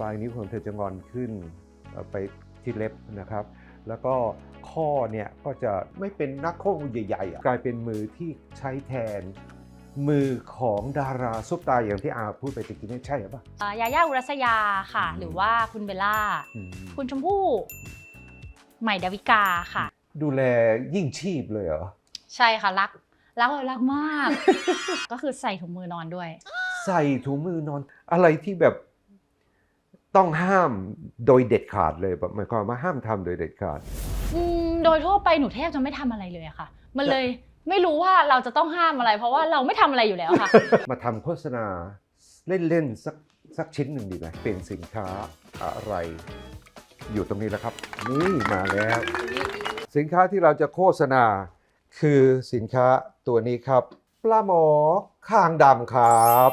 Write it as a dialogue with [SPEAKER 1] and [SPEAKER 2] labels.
[SPEAKER 1] ปลายนิ้วของเธอจะงอนขึ้นเอ่อไปที่เล็บนะครับ แล้วก็ข้อเนี่ยก็จะไม่เป็นนักโค้งใหญ่ๆอะกลายเป็นมือที่ใช้แทน มือของดาราซุปตาอย่างที่อาพูดไปตะกี้นี่ใช่หรือเปล่า
[SPEAKER 2] อ่ายาย่าอุรัสยาค่ะ
[SPEAKER 1] อืม
[SPEAKER 2] หรือว่าคุณเบลล่า
[SPEAKER 1] อืม
[SPEAKER 2] คุณชมพู่ ใหม่ดาวิกาค่ะ
[SPEAKER 1] ดูแลยิ่งชีพเลยเหรอ
[SPEAKER 2] ใช่ค่ะ รัก รักเลยรักมาก ก็คือใส่ถุงมือนอนด้วย
[SPEAKER 1] ใส่ถุงมือนอนอะไรที่แบบ ต้องห้ามโดยเด็ดขาดเลยแบบหมายความว่าห้ามทำโดยเด็ดขาด
[SPEAKER 2] อืมโดยทั่วไปหนูแทบจะไม่ทำอะไรเลยอะค่ะ มันเลยไม่รู้ว่าเราจะต้องห้ามอะไร เพราะว่าเราไม่ทำอะไรอยู่แล้วค่ะ
[SPEAKER 1] มาทำโฆษณาเล่นๆสักสักชิ้นหนึ่งดีไหมเป็นสินค้าอะไร อยู่ตรงนี้แล้วครับ นี่มาแล้ว สินค้าที่เราจะโฆษณาคือสินค้าตัวนี้ครับปลาหมอข้างดำครับ